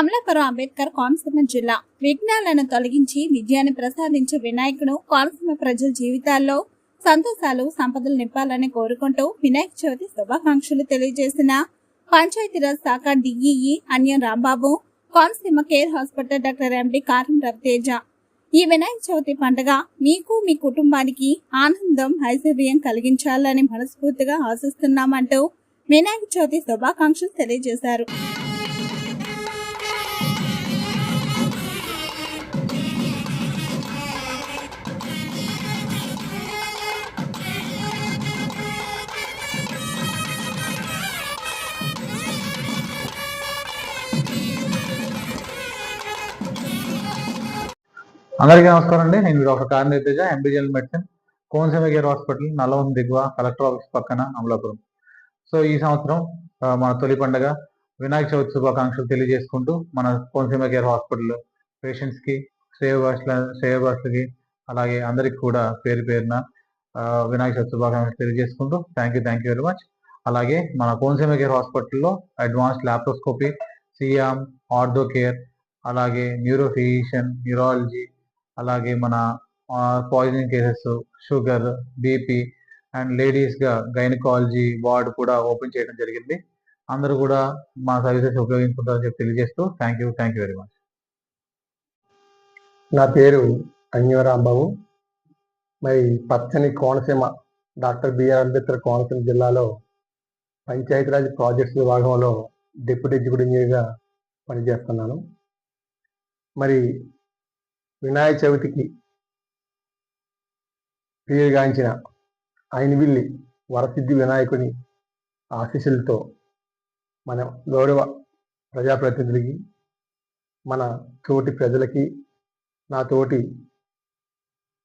అమలాపురం అంబేద్కర్ కోనసీమ జిల్లా విఘ్నాలను తొలగించి విజయాన్ని ప్రసాదించే వినాయకుడు కోనసీమ ప్రజల జీవితాల్లో సంతోషాలు సంపదలు నింపాలని కోరుకుంటూ వినాయక చవితి శుభాకాంక్షలు తెలియజేసిన పంచాయతీరాజ్ శాఖ DEE Anyam Rambabu Konaseema care hospital doctor MD Karam Raviteja. ఈ వినాయక చవితి పండుగ మీకు మీ కుటుంబానికి ఆనందం ఐశ్వర్యం కలిగించాలని మనస్ఫూర్తిగా ఆశిస్తున్నామంటూ వినాయక చవితి శుభాకాంక్షలు తెలియజేశారు. అందరికీ నమస్కారం అండి. నేను డాక్టర్ కారణ్ తేజ ఎంబీజీఎల్ మెడిసిన్ కోనసీమ కేర్ హాస్పిటల్ నల్లవం దిగువ కలెక్టర్ ఆఫీస్ పక్కన అమలాపురం. సో ఈ సంవత్సరం మన తొలి పండుగ వినాయక చవితి శుభాకాంక్షలు తెలియజేసుకుంటూ మన కోనసీమ కేర్ హాస్పిటల్ పేషెంట్స్కి శ్రేయభాషల శ్రేయభాషలకి అలాగే అందరికి కూడా పేరు పేరున వినాయక చవితి శుభాకాంక్షలు తెలియజేసుకుంటూ thank you thank you very much అలాగే మన కోనసీమ కేర్ హాస్పిటల్లో అడ్వాన్స్ ల్యాప్రోస్కోపీ సియామ్ ఆర్థో కేర్ అలాగే న్యూరోఫిజిషియన్ న్యూరాలజీ అలాగే మన poisoning cases sugar BP and లేడీస్గా gynaecology ward కూడా ఓపెన్ చేయడం జరిగింది. అందరూ కూడా మా సర్వీసెస్ ఉపయోగించుకుంటారని చెప్పి తెలియజేస్తూ thank you thank you very much నా పేరు అంజరాంబాబు మరి పచ్చని కోనసీమ డాక్టర్ బిఆర్ అంబేద్కర్ కోనసీమ జిల్లాలో పంచాయతీరాజ్ ప్రాజెక్ట్స్ విభాగంలో డిప్యూటీ ఎగ్జిక్యూటివ్ ఇంజనీర్గా పనిచేస్తున్నాను. మరి వినాయక చవితికి పేరుగాంచిన అయినవిల్లి వరసిద్ధి వినాయకుని ఆశీస్సులతో మన గౌరవ ప్రజాప్రతినిధులకి మన తోటి ప్రజలకి నా తోటి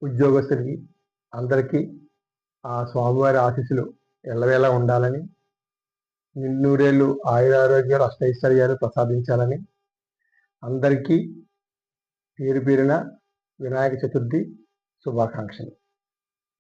ఉద్యోగస్తులకి అందరికీ ఆ స్వామివారి ఆశీస్సులు ఎల్లవేళ ఉండాలని నిన్నూరేళ్ళు ఆయురారోగ్యాలు అష్టైశ్వర్యాలు ప్రసాదించాలని అందరికీ పేరు పేరిన వినాయక చతుర్థి శుభాకాంక్షలు.